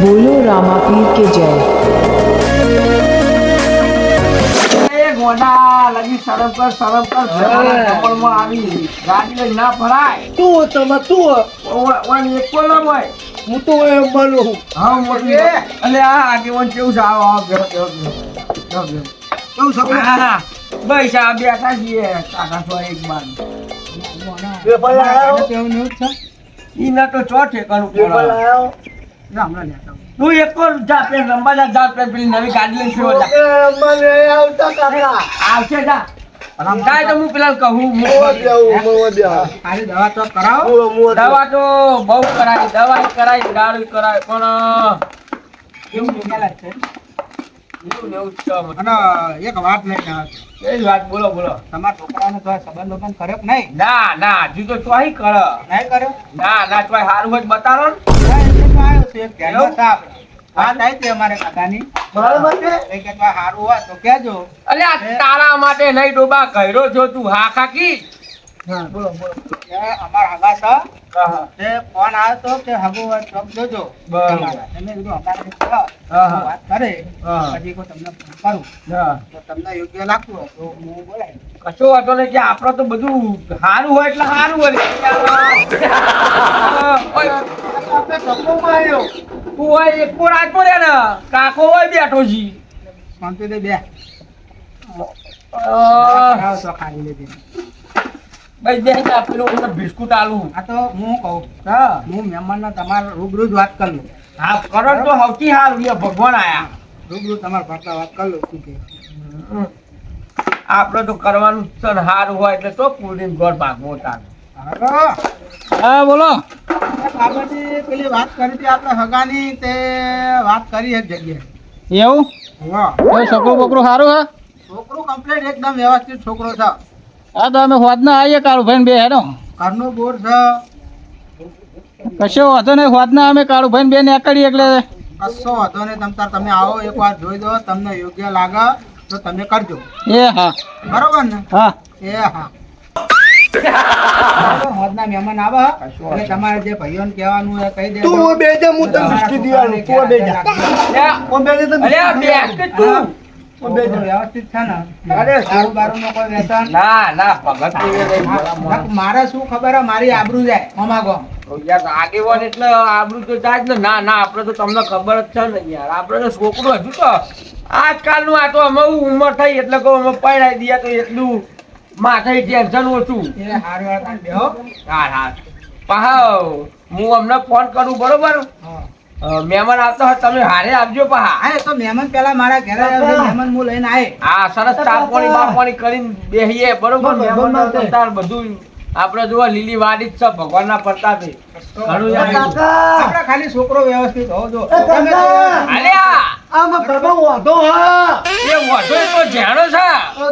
બોલો રામાપીર કે જય એ ગોડા લગી શરમ કર શરમ કર જમણમાં આવી. ગાડી લઈ ના ફરાય તું તમે તું ઓ- ઓન એક કોલમ હોય. હું તો એમ બોલું હા. મોટી એટલે આ આગેવાન કેવું છે? આવો આવો બેહો. બેહો બેહો. કેવું છે હા, ભાઈ સાહેબ બેઠા છીએ. કાકા છો એક બાર. પેપર લાવ્યો ઈને તો ચો કરું પેપર લાવ્યો તું એક જા પે રંબા જા જા પેલી પેલી નવી ગાડી લઈ ફેરવા જા. મને આવતા કાકા. આવશે જા. રમતા તો હું પેલા કહું મોવા દેવું મોવા દેવું દવા તો કરાવો. દવા તો બહુ કરાય દવા કરાય ગાડી કરાય પણ એવું નીકળ્યા છે એક વાત નહીં જ વાત બોલો બોલો. તમારા છોકરાનો તો સંબંધ લોકોને કર્યો નહીં? ના ના હજુ તો ચોહી કર નહીં કર્યો ના ના ચોય સારું હોય તો બતાવો ને. તો છું. ધ્યાનમાં અમારે કાકાની. બરાબર છે? કે જો હોય તો કેજો અલ્યા તારા માટે નહીં ડોબા કર્યો છો તું હા કાકી બોલો બોલો. અમારા હગા તે ફોન આવ્યો કે હગો હોય જોજો. તમે કીધું અમારે કહો, હા, હા. હું. વાત કરે પછી કોઈ તમને ફોન કરું. તો તમને યોગ્ય લાગતું હોય તો હું બોલાય કશો વાંધો નહીં કે આપણો તો બધું સારું હોય એટલે સારું હોય. આપણે ધક્કોમાં આવ્યો તું હોય એક કોર આટો રે ને કાકો હોય બેઠો છી. શાંતિ દે બે લેજે. ભાઈ બે જા પેલું મને બિસ્કુટ આલું. આ તો હું કહું હા હું મહેમાનના તમારા રૂબરૂ જ વાત કરું. હા કરો તો સૌથી સારું લે ભગવાન આયા. રૂબરૂ તમારા ભરતા વાત કરી લઉં શું કે. આપણે તો કરવાનું સારું હોય એટલે તો પૂરી ઘર ભાગવો તાર. હા બોલો. પેલી વાત કરી હતી આપણે હગાની તે વાત કરી એક જગ્યાએ. એવું? કોઈ છોકરું બોકરું સારું હે છોકરો કમ્પ્લીટ એકદમ વ્યવસ્થિત છોકરો છે. હા તો અમે હોદના આવીએ કાળુ ભાઈ બે હેડો. કારનો બોર છે. કશો વાંધો નહીં હોદના અમે કાળુ ભાઈ બે નીકળીએ એટલે કશો વાંધો નહીં તમ તાર તમે આવો એકવાર જોઈ દો તમને યોગ્ય લાગે તો તમે કરજો. એ હા. બરોબર ને? હા. એ હા. હોદના મહેમાન આવે. એટલે તમારે જે ભાઈઓને કહેવાનું એ કહી દે તું બે હું તને બિસ્કિટ દીવાનું તું બે જા. અલ્યા, તું તને અલ્યા, બેગ તું મારે શું ખબર મારી આબરૂ જાય અમાગો આગેવાન એટલે આબરૂ તો જાય ને. ના ના આપણે તો તમને ખબર જ છે ને યાર. આપડે તો છોકરો હજુ તો આજકાલનું આ તો અમે ઉંમર થઈ એટલે કહું અમે પડાઈ દઈએ તો એટલું માથે ટેન્શન ઓછું. હા હા. પહા હું અમને ફોન કરું બરોબર? હા. અ, મહેમાન આવતા હોય તમે હારે આપજો પહા હા તો મહેમાન પેલા મારા ઘરે મહેમાન હું લઈને આય હા સરસ ચા પાણી બા પાણી કરીને બેહીએ. બરોબર મહેમાન. તાર બધું આપણે જોવા લીલી વાડી જ છે ભગવાનના પ્રતાપે. ઘણું આપણે ખાલી છોકરો વ્યવસ્થિત હોવો જો! અલ્યા આમાં બાબા વાંધો હા. એ વધુ તો જાણો છે.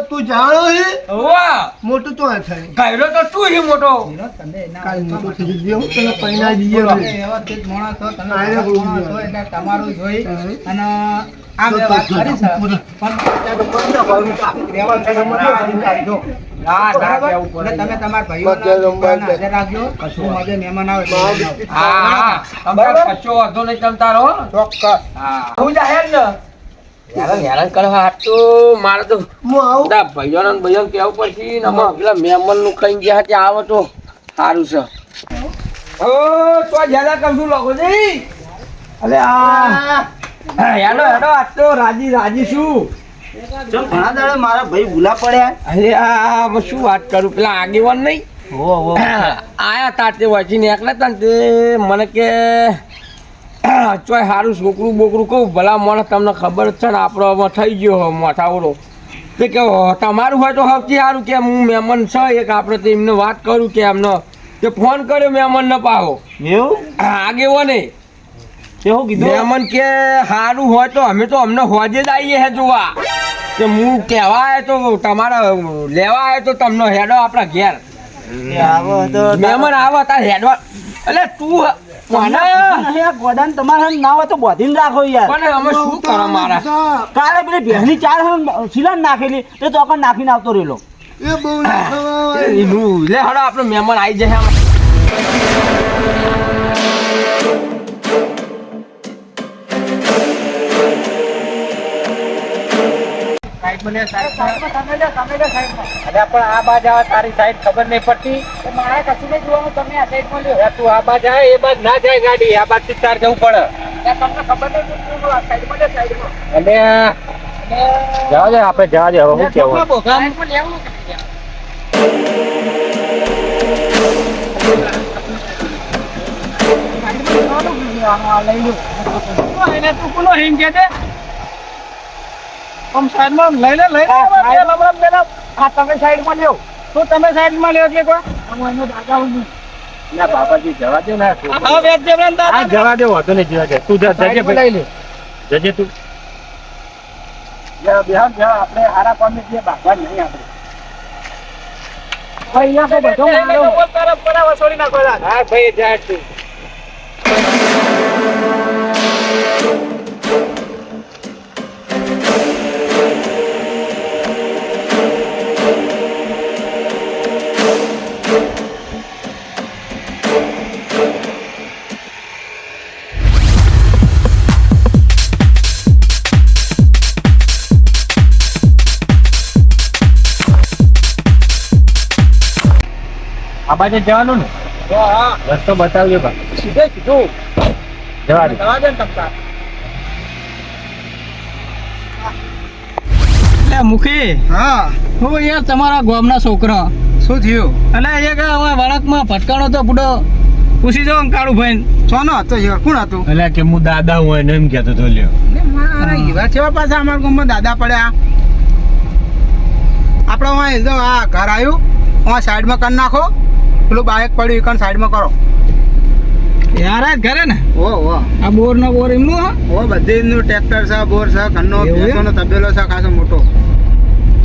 તું જાણો હી? વાહ મોટું તો આ થાય. કાયરો તો તું હી મોટો. તમે કાલ મોટું થઈ ગયું. તને પૈણા દીએ તમે હવે. વ્યવસ્થિત માણસ છો, તમે આયરે બોલી છો, જાય. એટલે તમારું જોઈ. અને આ મે વાત કરી છે. પણ ત્યાં તો કોણ ના ના બરાબર? કેવું પડે એટલે તમે તમારા બધા ભાઈઓના રમવા છોકરાને રાખજો. આજે મહેમાન આવે. હા હા. તમારે કશો વાંધો નહીં તમ તારો ચોક્કસ. હા. હું જાહેર ને હેરાન હેરાન કરવા હાથ મારે તો હું આવું? બધા ભાઈઓને ને પડશે ને આમાં પેલા મહેમાનનું ખાઈ ગયા ત્યાં આવે તો. સારું છે. ઓ તો જ્યાદા કશું લોકો જી અલે આ. હેડો હેડો આજ તો રાજી રાજી શું ચમ ઘણા દાડા મારા ભાઈ ભૂલા પડ્યા. અરે આ શું વાત કરું? પેલા આગેવાન નહીં? આયા તા તે વાંચી એકલા તને મને કે ચોય સારું છોકરું બોકરું કહું ભલા મને તમને ખબર છે ને આપણો થઈ ગયો હો મોઠાવડો તે કે તમારું હોય તો સૌથી સારું કે હું મહેમાન છે એક આપણે તો એમને વાત કરું કે એમનો. તે ફોન કર્યો મહેમાન ન પાહો. એવું? આગેવાને એવું કીધું? મહેમાન કે સારું હોય તો અમે તો અમને હોજે જ આવીએ હે જોવા. કે હું કહેવા આવ્યો તો તમારા લેવા આવ્યો તો તમને હેડો આપણા ઘેર. મહેમાન આવો તાર હેડવા. એટલે તું ગોડાન તમારા ના હોય તો બોધીને રાખો યાર. પણ અમે શું કરો મારા? કાલે પેલી ભેંસની ચાર સિલાન નાખેલી તે તો પણ નાખીને આવતો રહેલો. એ બહુ લે હડો આપણે મહેમાન આવી જાય લે લે સાઈડમાં અરે પણ આ બાજ આવે તારી સાઈડ ખબર નહીં પડતી. મારે કશું નહીં જોવાનું તમે આ સાઈડમાં લ્યો. તું આ બાજ આવે એ બાજ ના જાય ગાડી આ બાજથી તાર જવું પડે. તમને ખબર નહીં લે અને જવા દે આપણે જવા દે હવે શું કેવું? લઈ લેવાનું? એને તું કોનો હિંગ કે છે? આમ સાઈડમાં લઈ લે લઈ લે બે લબડમ હા તમે સાઈડમાં લ્યો. તો તમે સાઈડમાં લ્યો એટલે કોઈ આમ એનો દાદા હું ના બાબાજી જવા દે ને. હા વેદ દેવરાન હા જવા દે વાંધો નહીં જવા દે. તું જજે સાઈડમાં લઈ ભાઈ લે. જજે તું. જા બેહાન આપણે હારા પામી જે ભાગવાન નહીં આપણે. અહીંયા તો બધો મારો. તરફ પડા છોડી નાખો હા ભાઈ જાય તું. બાજુ જવાનું ને? હા રસ્તો બતાવજો કા સીધે સીધું. જવા દે. જવા દે તમતા એટલે મુખી. હા. હું યાર તમારા ગામના છોકરા. શું થયું? અને એક હવે વળકમાં ભટકાણો તો બુડો પૂછી જો કાળુ ભાઈ સોનો હતો યાર? કોણ હતું? એટલે કે હું દાદા હું એને એમ કહેતો તો લ્યો. મારા એવા છેવા પાછા અમારા ગામમાં દાદા પડ્યા. આપણે અહીં જો આ ઘર આવ્યું આ સાઈડમાં કરી નાખો. પેલું બાઇક પડ્યું એકણ સાઈડમાં કરો યાર આ જ ઘરે ને ઓ ઓ આ બોર નો બોર એમનું હા ઓ બધી એમનું ટ્રેક્ટર છે બોર છે ઘરનો? ભેંસોનો તબેલો છે ખાસો મોટો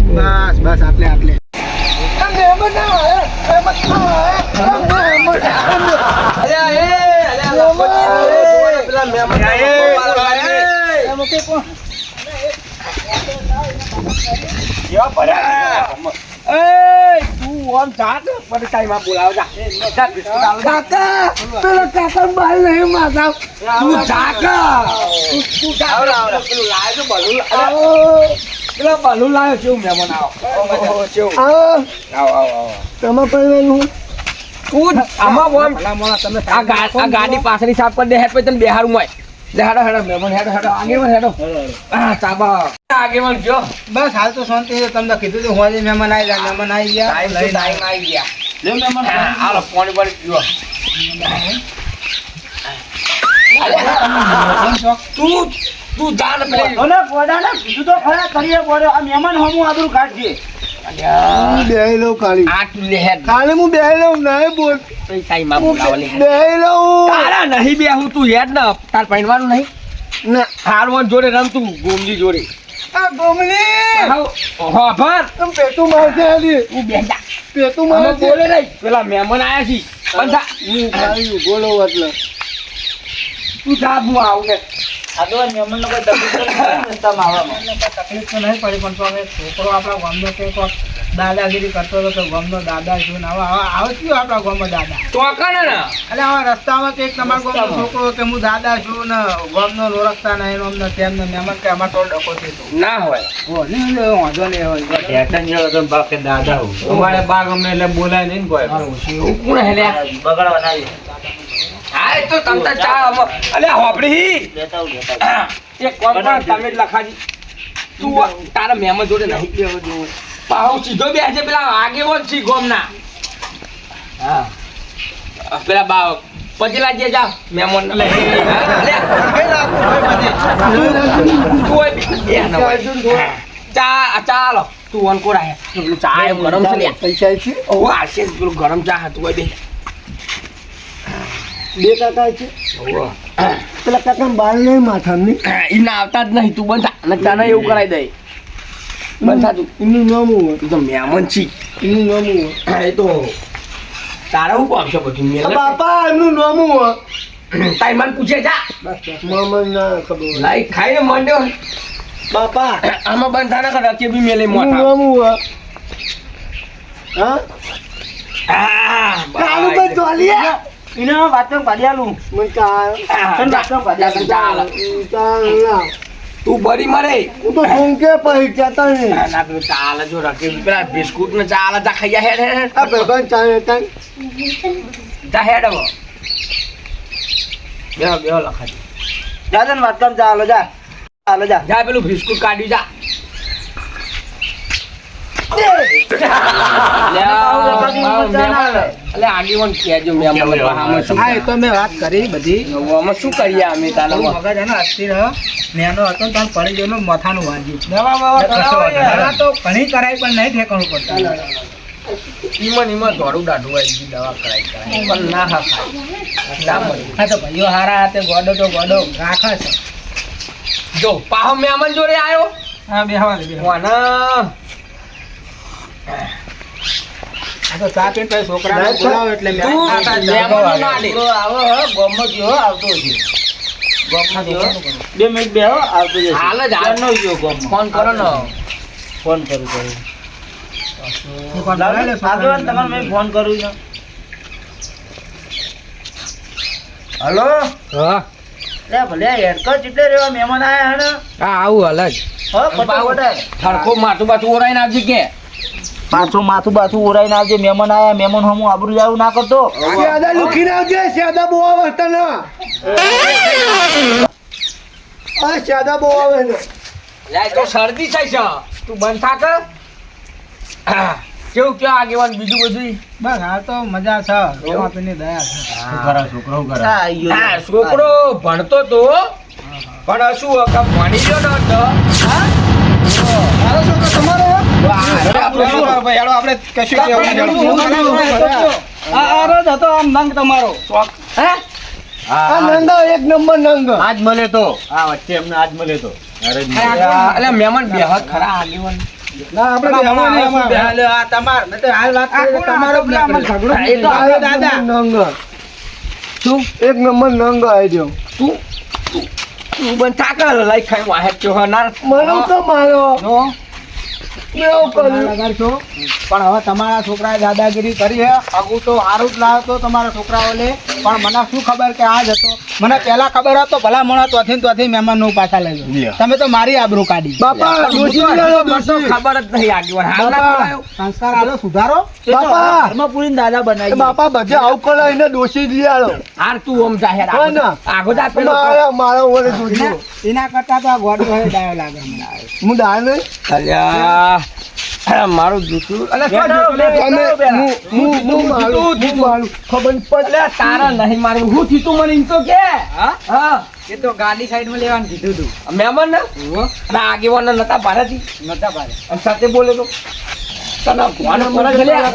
બસ બસ આટલે આટલે આમાં બોમ આ ગા- આ ગાડી પાછળની સાફ કરી દે હેડ પછી તને બેહારું હોય હેડો હેડો મહેમાન હેડો હેડો આગેવાન હેડો. હા ચાબા આગેવાન જો. બસ હાલ તો શાંતિ છે. તમને કીધું તું હોજે મહેમાન આવી ગયા મહેમાન આવી ગયા. ટાઈમ લઈને. ટાઈમ આવી ગયા? લે મહેમાન હાલો પાણી પાણી પીવો તું તું જા ને પેલી ઓલે પોડાને કીધું તો ખરા કરીએ પડે આ મહેમાન હમું આબરૂ કાઢજે. બેહી લઉં ખાલી આ તું લે હેડ ખાલી હું બેહી લઉં નહીં બોલ. પછી ટાઈમમાં બોલાવો લે. હેડ. તારા નહીં બે હું તું હેડ ના તાર નહીં. ના. હારવાન જોડે રમતું ગોમજી જોડે. આ ગોમલી. હા ભર તમ પેટું મારશે આલી. તું બેસા પેટું બોલે નહીં. પેલા મહેમાન આયા છી. હું બોલો એટલે. તું જા હું આવું ને આ કોઈ તકલીફ નથી રસ્તામાં આવવામાં? તકલીફ તો નહીં પડી પણ તો હવે છોકરો આપણા ગામનો કે કોક દાદાગીરી કરતો હતો તો ગામનો દાદા છું ને હવે હવે આવે શું આપણા ગામમાં દાદા? તો કને ને એટલે હવે રસ્તામાં કે તમારા ગામનો છોકરો કે હું દાદા છું ને ગામનો ઓળખતા નહીં એનો અમને તેમને મહેમાન કે અમારે તો ડકો છે તો. ના હોય. હો નહીં વાંધો નહીં હોય અમારે બાગ અમને એટલે બોલાય નહીં કોઈ. કોણ હે લે ના આવી હા એ તો તમતા ચા અલે હોપડી. એક કોમ કર તમે જ લખાજી. તું તારા મહેમાન જોડે નહીં બેહો જોવું. પાહો સીધો બેસે પેલા આગેવાન છી ગોમના હા. પેલા બા પચેલા જે જા મહેમાન લે. લે. તું બે ચા ચાલો તું અન કોરા હે. ચા ગરમ છે પૈસા છે ઓ આશે ગરમ ચા હતું બે બે કાકા છે? પેલા કાકા બાલ નહીં માથાની ઈના આવતા જ નહીં તું બંધા અને તને એવું કરાવી દે. બંધા તું. એનું નામ હોય? તું તો મેમન છી. એનું નામ હોય? એ તો તારા હું કામ છે બધું બાપા એનું નામ હોય? તાઈ મન પૂછે જા. મમન ના ખબર. લાઈ ખાઈને મંડ્યો બાપા. આમાં બંધા ના કરે કે બી મેલે એનું મોટા નામ હોય? હા. આ, કાળું બાય. તને વાતો પાડી જા, તને ચા આલે. ચા ના તું બરી મરે હું તો ઊંઘે પહી કહેતા નહીં ના, ના પેલું ચાલે જો રકે પેલા બિસ્કુટ ને ચાલે જા ખાઈ જા હેડ હેડ. આ ભગવાન ચાલે તાન જા હેડ હવે બે બે લખાજી જા તને વાત કામ ચાલે જા ચાલે જા જા પેલું બિસ્કુટ કાઢી જા એટલે આગેવાન કહેજો મહેમાન આમાં શું હા એ તો મેં વાત કરી બધી. અમે શું કરીએ અમે તારા મગજ એનો અસ્થિર નેનો હતો ને તાર પડી ગયો મથાનું વાગ્યું દવા બવા તો ઘણી કરાય પણ નહીં ઠેકાણું પડતું. ઈમન ઈમન ઘોડું દાઢું આવી ગયું દવા કરાય કરાય પણ ના હા ખાય હા તો ભાઈઓ હારા હાથે ગોડો તો ગોડો રાખે છે. જો પાહો મહેમાન જોડે આવ્યો હા બેહવા દે બેહવા ના તો પછી છોકરાને બોલાવો એટલે મેં ના. છોકરો આવો હો ગોમમાં આવતો છે બે મિનિટ આવતો જશે. હાલ જ હાલ. ગયો ગોમમાં ફોન કરો ને. ફોન કરું કરું. તમારે મેં ફોન કરું છું. હલો? હા. ભલે હેડકો ચીટલે રેવા મહેમાન આયા હે હા આવું હાલ જ. હો હરખો માથું બાથું ઓરાઈને આવજે કે પાછું માથું બાથું ઓરાઈને આવજે મહેમાન આયા મહેમાન હમું આબરું જાવું ના કરતો. સાદા લુખી ના આવજે શ્યાદા બહુ આવે તને. આ શ્યાદા બહુ આવે ને. લે તો શરદી થાય છે. તું બંધ થાક કેવું ક્યાં આગેવાન બીજું બધું? બસ આ તો મજા છે. રમાપીની દયા છે. આ આઈ ગયો. હા છોકરો ભણતો તો પણ શું હકમ ભણી ગયો ન તો? આપણે કશું કહેવું નહીં. આ આરો જ હતો આમ નંગ તમારો આ નંગા એક નંબર નંગ આજ મળે તો આ વચ્ચે મળે તો એટલે મહેમાન ખરા આગેવાન તો તો તો એક નંબર નંગ આવી તું તું તું બંધ થાક લઈ ખાઈ વાહે છો ના મને તો મારો જો, મેં એવું કર્યું લગાડશો. પણ હવે તમારા છોકરાએ દાદાગીરી કરી આગું તો સારું જ લાવ્યો તમારા છોકરાઓને. પણ મને શું ખબર કે આ જ હતો? મને પહેલા ખબર હતો ભલા મણા તોથી તોથી મહેમાનનું પાછા લઈ તમે તો મારી આબરૂ કાઢી. ખબર જ નહીં. સંસ્કાર આલો સુધારો. બાપા. ઘરમાં દાદા બનાવી બાપા બધે આવું કરે એને દોષી જ લઈ હાર તું ઓમ જાહેર મારા મારા ઓરે એના- કરતા તો આ ગોડો હોય ડાયો લાગે મને. હું ડાય નહીં? અલ્યા મારું જૂતું. અલે. તમે હું હું હું મારું હું મારું ખબર પડે તારા નહીં મારું. હું જીતું મને એમ તો કે. હા? એ તો ગાડી સાઈડમાં લેવાનું કીધું તું. મહેમાન ને? અને આગેવાન નતા ભારતી નતા પાડે. અને સાથે બોલે તો? તને અદા